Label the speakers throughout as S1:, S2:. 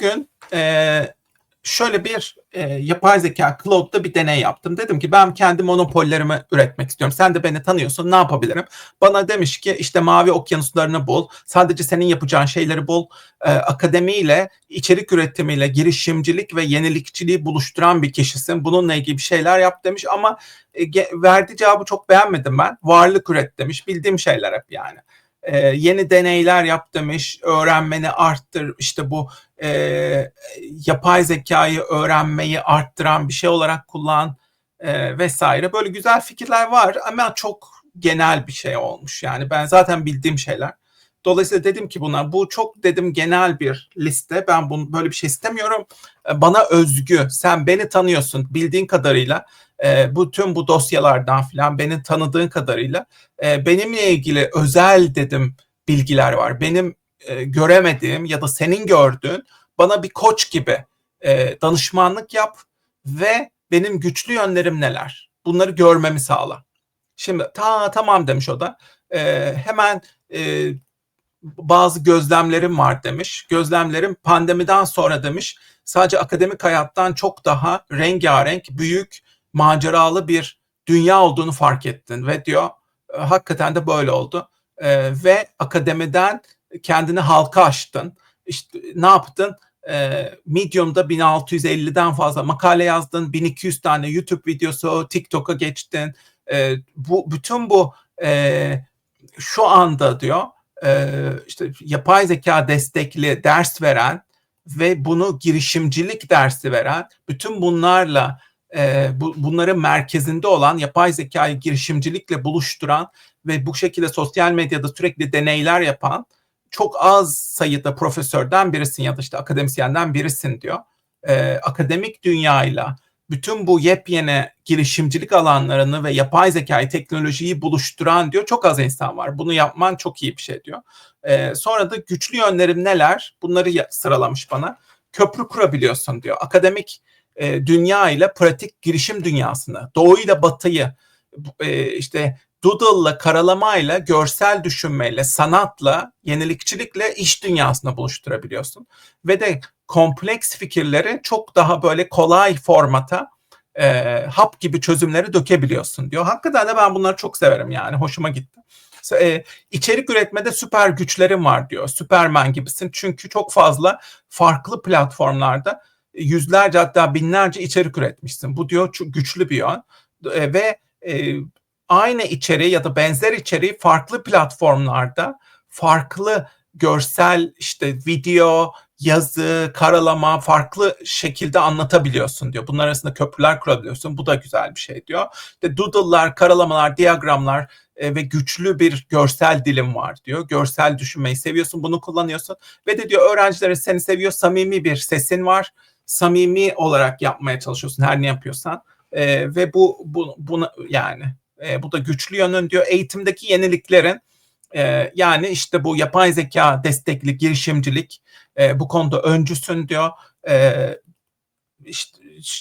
S1: gün e, şöyle bir e, yapay zeka Cloud'da bir deney yaptım. Dedim ki ben kendi monopollerimi üretmek istiyorum. Sen de beni tanıyorsun ne yapabilirim? Bana demiş ki işte mavi okyanuslarını bul. Sadece senin yapacağın şeyleri bul. E, akademiyle, içerik üretimiyle, girişimcilik ve yenilikçiliği buluşturan bir kişisin. Bununla ilgili bir şeyler yap demiş ama e, verdiği cevabı çok beğenmedim ben. Varlık üret demiş. Bildiğim şeyler hep yani e, yeni deneyler yap demiş, öğrenmeni arttır, işte bu e, yapay zekayı öğrenmeyi arttıran bir şey olarak kullan e, vesaire. Böyle güzel fikirler var ama çok genel bir şey olmuş. Yani ben zaten bildiğim şeyler. Dolayısıyla dedim ki buna bu çok dedim genel bir liste. Ben bunu böyle bir şey istemiyorum. Bana özgü. Sen beni tanıyorsun bildiğin kadarıyla. E, bu tüm bu dosyalardan filan beni tanıdığın kadarıyla e, benimle ilgili özel dedim bilgiler var. Benim e, göremediğim ya da senin gördüğün bana bir koç gibi e, danışmanlık yap ve benim güçlü yönlerim neler? Bunları görmemi sağla. Şimdi ta tamam demiş o da. E, hemen e, bazı gözlemlerim var demiş. Gözlemlerim pandemiden sonra demiş sadece akademik hayattan çok daha rengarenk, büyük, maceralı bir dünya olduğunu fark ettin ve diyor e, hakikaten de böyle oldu. E, ve akademiden kendini halka açtın. İşte ne yaptın? E, Medium'da 1650'den fazla makale yazdın, 1200 tane YouTube videosu, TikTok'a geçtin. E, bu bütün bu e, şu anda diyor e, işte yapay zeka destekli ders veren ve bunu girişimcilik dersi veren bütün bunlarla e, bu, bunların merkezinde olan yapay zekayı girişimcilikle buluşturan ve bu şekilde sosyal medyada sürekli deneyler yapan çok az sayıda profesörden birisin ya da işte akademisyenden birisin diyor. E, akademik dünyayla bütün bu yepyeni girişimcilik alanlarını ve yapay zekayı, teknolojiyi buluşturan diyor çok az insan var. Bunu yapman çok iyi bir şey diyor. E, sonra da güçlü yönlerim neler? Bunları sıralamış bana. Köprü kurabiliyorsun diyor. Akademik e, dünya ile pratik girişim dünyasını, doğu ile batıyı, e, işte doodle'la, karalamayla, görsel düşünmeyle, sanatla, yenilikçilikle iş dünyasına buluşturabiliyorsun. Ve de kompleks fikirleri çok daha böyle kolay formata e, hap gibi çözümleri dökebiliyorsun diyor. Hakikaten de ben bunları çok severim yani hoşuma gitti. E, içerik üretmede süper güçlerim var diyor. Süperman gibisin çünkü çok fazla farklı platformlarda yüzlerce hatta binlerce içerik üretmişsin. Bu diyor çok güçlü bir yön e, ve e, aynı içeriği ya da benzer içeriği farklı platformlarda farklı görsel işte video, yazı, karalama farklı şekilde anlatabiliyorsun diyor. Bunlar arasında köprüler kurabiliyorsun. Bu da güzel bir şey diyor. İşte doodle'lar, karalamalar, diyagramlar e, ve güçlü bir görsel dilim var diyor. Görsel düşünmeyi seviyorsun, bunu kullanıyorsun. Ve de diyor öğrencilere seni seviyor, samimi bir sesin var samimi olarak yapmaya çalışıyorsun her ne yapıyorsan. E, ve bu bu bunu yani e, bu da güçlü yönün diyor. Eğitimdeki yeniliklerin e, yani işte bu yapay zeka destekli girişimcilik e, bu konuda öncüsün diyor. E, işte,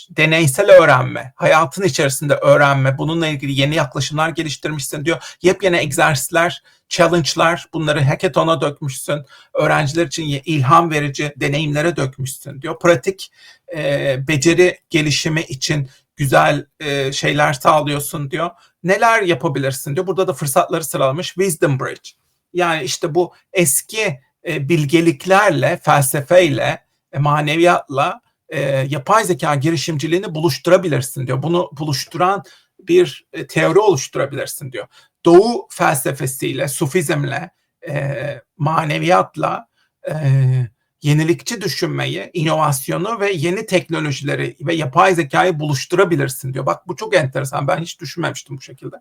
S1: deneysel öğrenme, hayatın içerisinde öğrenme, bununla ilgili yeni yaklaşımlar geliştirmişsin diyor. Yepyeni egzersizler, challenge'lar, bunları hackathon'a dökmüşsün. Öğrenciler için ilham verici deneyimlere dökmüşsün diyor. Pratik e, beceri gelişimi için güzel e, şeyler sağlıyorsun diyor. Neler yapabilirsin diyor. Burada da fırsatları sıralamış. Wisdom Bridge. Yani işte bu eski e, bilgeliklerle, felsefeyle, e, maneviyatla e, yapay zeka girişimciliğini buluşturabilirsin diyor. Bunu buluşturan bir e, teori oluşturabilirsin diyor. Doğu felsefesiyle, sufizmle, e, maneviyatla, e, yenilikçi düşünmeyi, inovasyonu ve yeni teknolojileri ve yapay zekayı buluşturabilirsin diyor. Bak bu çok enteresan. Ben hiç düşünmemiştim bu şekilde.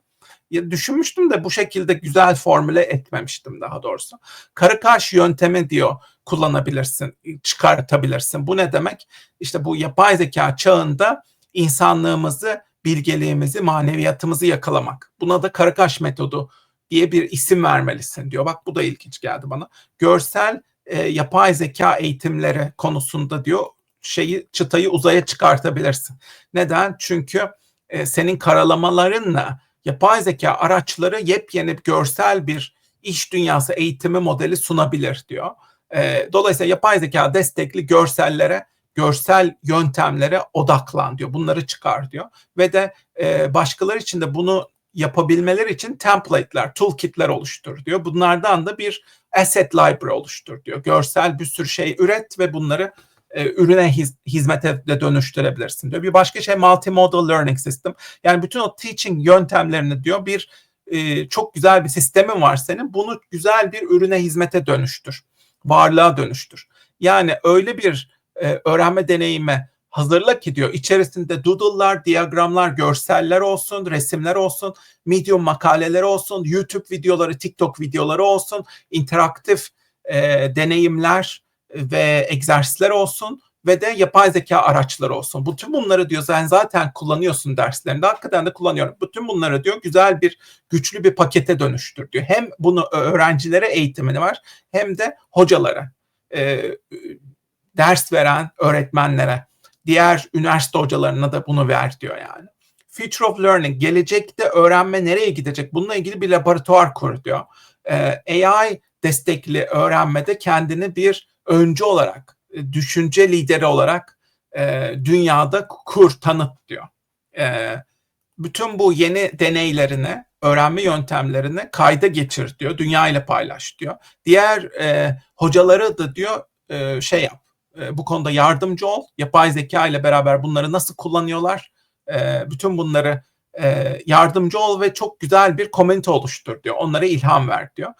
S1: Ya düşünmüştüm de bu şekilde güzel formüle etmemiştim daha doğrusu. Karı karşı yöntemi diyor kullanabilirsin, çıkartabilirsin. Bu ne demek? İşte bu yapay zeka çağında insanlığımızı, bilgeliğimizi, maneviyatımızı yakalamak. Buna da karakaş metodu diye bir isim vermelisin diyor. Bak bu da ilginç geldi bana. Görsel e, yapay zeka eğitimleri konusunda diyor şeyi çıtayı uzaya çıkartabilirsin. Neden? Çünkü e, senin karalamalarınla yapay zeka araçları yepyeni görsel bir iş dünyası eğitimi modeli sunabilir diyor. E, dolayısıyla yapay zeka destekli görsellere görsel yöntemlere odaklan diyor. Bunları çıkar diyor. Ve de e, başkaları için de bunu yapabilmeleri için template'ler, toolkit'ler oluştur diyor. Bunlardan da bir asset library oluştur diyor. Görsel bir sürü şey üret ve bunları e, ürüne hiz, hizmete de dönüştürebilirsin diyor. Bir başka şey multimodal learning system. Yani bütün o teaching yöntemlerini diyor bir e, çok güzel bir sistemin var senin. Bunu güzel bir ürüne hizmete dönüştür. Varlığa dönüştür. Yani öyle bir e, öğrenme deneyime hazırla ki diyor içerisinde doodle'lar, diyagramlar, görseller olsun, resimler olsun, Medium makaleleri olsun, YouTube videoları, TikTok videoları olsun, interaktif e, deneyimler ve egzersizler olsun ve de yapay zeka araçları olsun. Bütün bunları diyor sen zaten kullanıyorsun derslerinde. Hakikaten de kullanıyorum. Bütün bunları diyor güzel bir güçlü bir pakete dönüştür diyor. Hem bunu öğrencilere eğitimini var hem de hocalara, e, ders veren öğretmenlere diğer üniversite hocalarına da bunu ver diyor yani. Future of Learning, gelecekte öğrenme nereye gidecek? Bununla ilgili bir laboratuvar kur diyor. Ee, AI destekli öğrenmede kendini bir öncü olarak, e, düşünce lideri olarak e, dünyada kur, tanıt diyor. E, bütün bu yeni deneylerini, öğrenme yöntemlerini kayda geçir diyor, dünya ile paylaş diyor. Diğer e, hocaları da diyor e, şey yap, e, bu konuda yardımcı ol. Yapay zeka ile beraber bunları nasıl kullanıyorlar? E, bütün bunları e, yardımcı ol ve çok güzel bir komünite oluştur diyor. Onlara ilham ver diyor.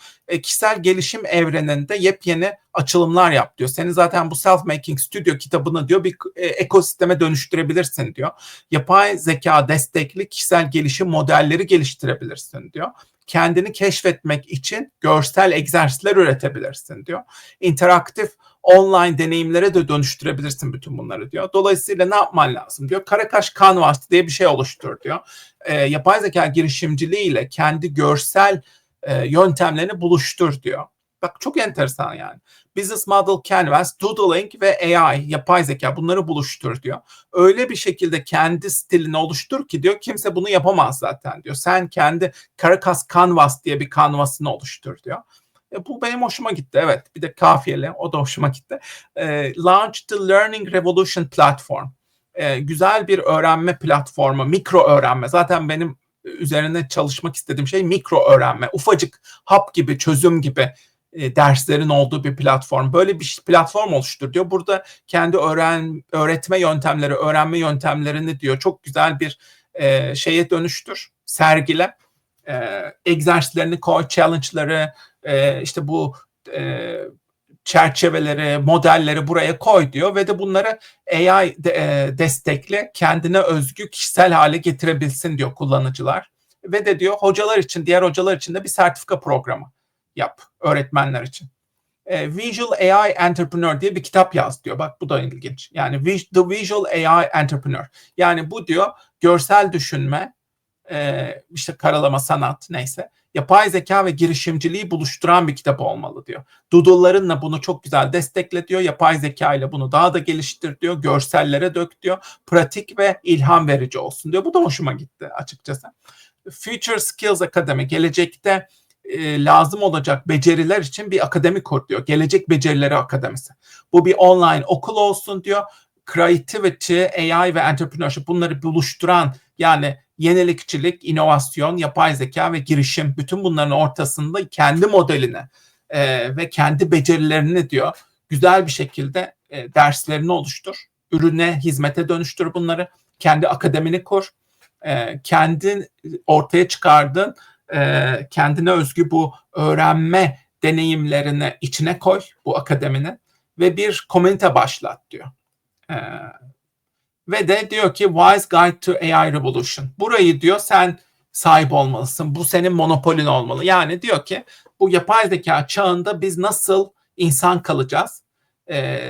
S1: kişisel gelişim evreninde yepyeni açılımlar yap diyor. Seni zaten bu Self Making Studio kitabını diyor bir ekosisteme dönüştürebilirsin diyor. Yapay zeka destekli kişisel gelişim modelleri geliştirebilirsin diyor kendini keşfetmek için görsel egzersizler üretebilirsin diyor. İnteraktif online deneyimlere de dönüştürebilirsin bütün bunları diyor. Dolayısıyla ne yapman lazım diyor. Karakaş Canvas diye bir şey oluştur diyor. E, yapay zeka girişimciliği ile kendi görsel e, yöntemlerini buluştur diyor. Bak çok enteresan yani. Business Model Canvas, Doodling ve AI, yapay zeka bunları buluştur diyor. Öyle bir şekilde kendi stilini oluştur ki diyor kimse bunu yapamaz zaten diyor. Sen kendi Caracas Canvas diye bir canvasını oluştur diyor. E, bu benim hoşuma gitti. Evet bir de kafiyeli o da hoşuma gitti. E, Launch the Learning Revolution Platform. E, güzel bir öğrenme platformu, mikro öğrenme. Zaten benim üzerine çalışmak istediğim şey mikro öğrenme. Ufacık hap gibi, çözüm gibi e, derslerin olduğu bir platform. Böyle bir platform oluştur diyor. Burada kendi öğren öğretme yöntemleri, öğrenme yöntemlerini diyor çok güzel bir e, şeye dönüştür, sergile. E, egzersizlerini koy, challenge'ları, e, işte bu e, çerçeveleri, modelleri buraya koy diyor ve de bunları AI de, e, destekle kendine özgü kişisel hale getirebilsin diyor kullanıcılar. Ve de diyor hocalar için, diğer hocalar için de bir sertifika programı yap öğretmenler için. E, Visual AI Entrepreneur diye bir kitap yaz diyor. Bak bu da ilginç. Yani The Visual AI Entrepreneur. Yani bu diyor görsel düşünme, e, işte karalama sanat neyse yapay zeka ve girişimciliği buluşturan bir kitap olmalı diyor. Doodle'larınla bunu çok güzel destekle diyor. Yapay zeka ile bunu daha da geliştir diyor. Görsellere dök diyor. Pratik ve ilham verici olsun diyor. Bu da hoşuma gitti açıkçası. Future Skills Academy gelecekte e, lazım olacak beceriler için bir akademi kur diyor. Gelecek Becerileri Akademisi. Bu bir online okul olsun diyor. Creativity, AI ve entrepreneurship bunları buluşturan yani yenilikçilik, inovasyon, yapay zeka ve girişim bütün bunların ortasında kendi modelini e, ve kendi becerilerini diyor güzel bir şekilde e, derslerini oluştur. Ürüne, hizmete dönüştür bunları. Kendi akademini kur. E, kendi ortaya çıkardığın e, kendine özgü bu öğrenme deneyimlerini içine koy bu akademinin ve bir komünite başlat diyor. E, ve de diyor ki Wise Guide to AI Revolution. Burayı diyor sen sahip olmalısın. Bu senin monopolin olmalı. Yani diyor ki bu yapay zeka çağında biz nasıl insan kalacağız? E,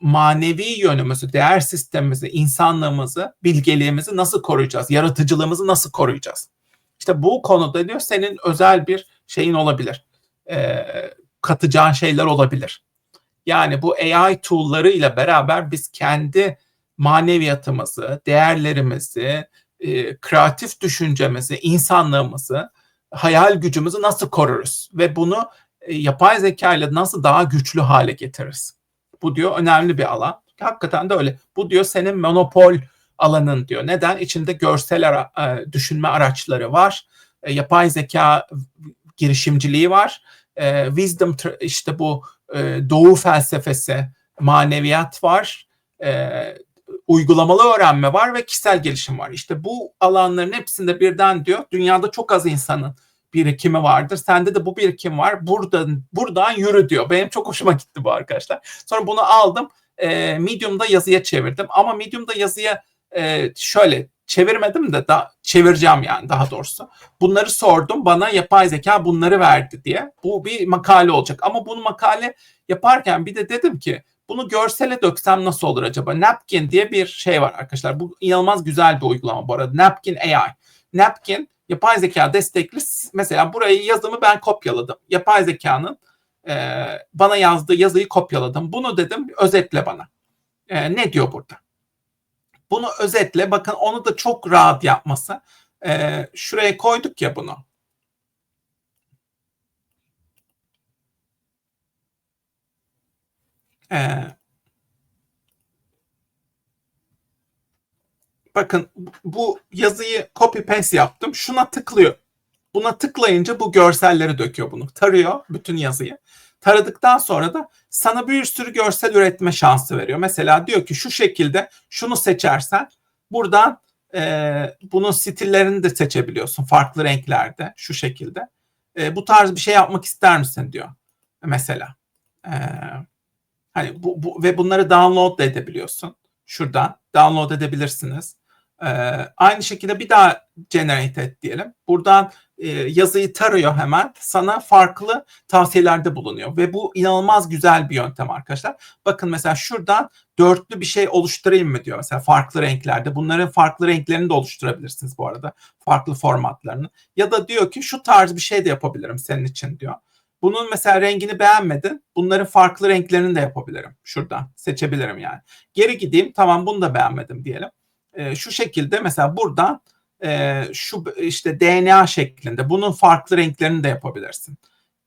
S1: manevi yönümüzü, değer sistemimizi, insanlığımızı, bilgeliğimizi nasıl koruyacağız? Yaratıcılığımızı nasıl koruyacağız? İşte bu konuda diyor senin özel bir şeyin olabilir. E, katacağın şeyler olabilir. Yani bu AI tool'ları ile beraber biz kendi maneviyatımızı, değerlerimizi, e, kreatif düşüncemizi, insanlığımızı, hayal gücümüzü nasıl koruruz? Ve bunu e, yapay zeka ile nasıl daha güçlü hale getiririz? Bu diyor önemli bir alan. Hakikaten de öyle. Bu diyor senin monopol alanın diyor. Neden? İçinde görsel ara, e, düşünme araçları var. E, yapay zeka girişimciliği var. E, wisdom işte bu e, doğu felsefesi, maneviyat var. E, uygulamalı öğrenme var ve kişisel gelişim var. İşte bu alanların hepsinde birden diyor dünyada çok az insanın birikimi vardır. Sende de bu birikim var. Buradan buradan yürü diyor. Benim çok hoşuma gitti bu arkadaşlar. Sonra bunu aldım. E, Medium'da yazıya çevirdim. Ama Medium'da yazıya e, şöyle çevirmedim de da çevireceğim yani daha doğrusu. Bunları sordum. Bana yapay zeka bunları verdi diye. Bu bir makale olacak. Ama bunu makale yaparken bir de dedim ki bunu görsele döksem nasıl olur acaba? Napkin diye bir şey var arkadaşlar. Bu inanılmaz güzel bir uygulama bu arada. Napkin AI. Napkin yapay zeka destekli mesela burayı yazımı ben kopyaladım. Yapay zekanın e, bana yazdığı yazıyı kopyaladım. Bunu dedim özetle bana. E, ne diyor burada? Bunu özetle bakın onu da çok rahat yapması. E, şuraya koyduk ya bunu. Ee, bakın bu yazıyı copy paste yaptım. Şuna tıklıyor. Buna tıklayınca bu görselleri döküyor bunu. Tarıyor bütün yazıyı. Taradıktan sonra da sana bir sürü görsel üretme şansı veriyor. Mesela diyor ki şu şekilde şunu seçersen buradan e, bunun stillerini de seçebiliyorsun farklı renklerde şu şekilde. E, bu tarz bir şey yapmak ister misin diyor mesela. E, hani bu, bu ve bunları download da edebiliyorsun. Şuradan download edebilirsiniz. E, aynı şekilde bir daha generate et diyelim. Buradan e, yazıyı tarıyor hemen sana farklı tavsiyelerde bulunuyor ve bu inanılmaz güzel bir yöntem arkadaşlar. Bakın mesela şuradan dörtlü bir şey oluşturayım mı diyor mesela farklı renklerde. Bunların farklı renklerini de oluşturabilirsiniz bu arada. Farklı formatlarını. Ya da diyor ki şu tarz bir şey de yapabilirim senin için diyor. Bunun mesela rengini beğenmedin. Bunların farklı renklerini de yapabilirim. Şuradan seçebilirim yani. Geri gideyim. Tamam bunu da beğenmedim diyelim. E, şu şekilde mesela buradan e, şu işte DNA şeklinde bunun farklı renklerini de yapabilirsin.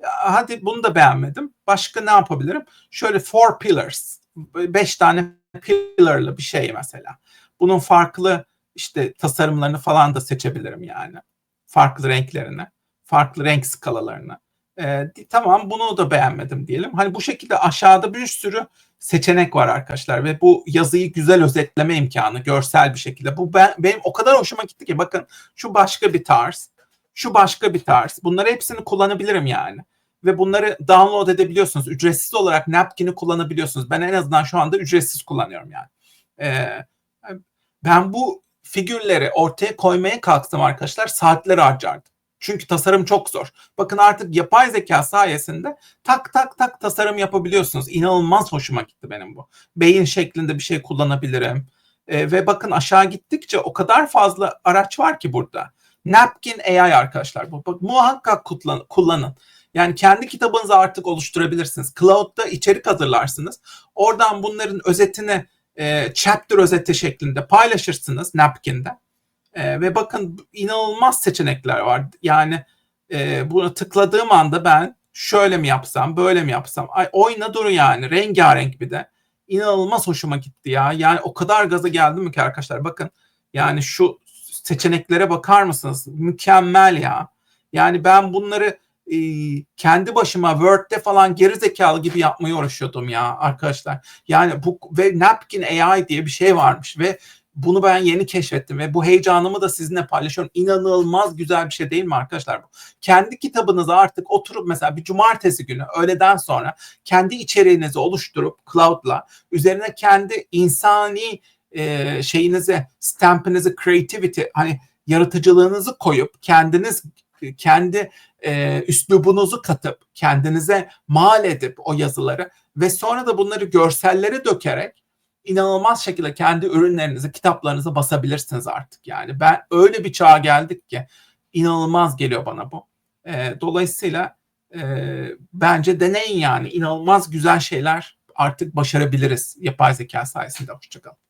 S1: Hadi bunu da beğenmedim. Başka ne yapabilirim? Şöyle four pillars. Beş tane pillarlı bir şey mesela. Bunun farklı işte tasarımlarını falan da seçebilirim yani. Farklı renklerini, farklı renk skalalarını. E, tamam bunu da beğenmedim diyelim. Hani bu şekilde aşağıda bir sürü seçenek var arkadaşlar ve bu yazıyı güzel özetleme imkanı görsel bir şekilde. Bu ben, benim o kadar hoşuma gitti ki bakın şu başka bir tarz, şu başka bir tarz. Bunları hepsini kullanabilirim yani. Ve bunları download edebiliyorsunuz. Ücretsiz olarak Napkin'i kullanabiliyorsunuz. Ben en azından şu anda ücretsiz kullanıyorum yani. Ee, ben bu figürleri ortaya koymaya kalktım arkadaşlar saatler harcardım. Çünkü tasarım çok zor. Bakın artık yapay zeka sayesinde tak tak tak tasarım yapabiliyorsunuz. İnanılmaz hoşuma gitti benim bu. Beyin şeklinde bir şey kullanabilirim. E, ve bakın aşağı gittikçe o kadar fazla araç var ki burada. Napkin AI arkadaşlar. Bu, bak, muhakkak kullan, kullanın. Yani kendi kitabınızı artık oluşturabilirsiniz. Cloud'da içerik hazırlarsınız. Oradan bunların özetini e, chapter özeti şeklinde paylaşırsınız Napkin'de e, ve bakın inanılmaz seçenekler var. Yani e, bunu tıkladığım anda ben şöyle mi yapsam, böyle mi yapsam? Ay oyna duru yani. Rengarenk bir de. İnanılmaz hoşuma gitti ya. Yani o kadar gaza geldim ki arkadaşlar. Bakın yani şu seçeneklere bakar mısınız? Mükemmel ya. Yani ben bunları e, kendi başıma Word'de falan geri zekalı gibi yapmaya uğraşıyordum ya arkadaşlar. Yani bu ve Napkin AI diye bir şey varmış ve bunu ben yeni keşfettim ve bu heyecanımı da sizinle paylaşıyorum. İnanılmaz güzel bir şey değil mi arkadaşlar bu? Kendi kitabınızı artık oturup mesela bir cumartesi günü öğleden sonra kendi içeriğinizi oluşturup cloud'la üzerine kendi insani e, şeyinizi, stampinizi, creativity hani yaratıcılığınızı koyup kendiniz kendi e, üslubunuzu katıp kendinize mal edip o yazıları ve sonra da bunları görsellere dökerek inanılmaz şekilde kendi ürünlerinizi, kitaplarınızı basabilirsiniz artık. Yani ben öyle bir çağa geldik ki inanılmaz geliyor bana bu. E, dolayısıyla e, bence deneyin yani inanılmaz güzel şeyler artık başarabiliriz yapay zeka sayesinde. Hoşçakalın.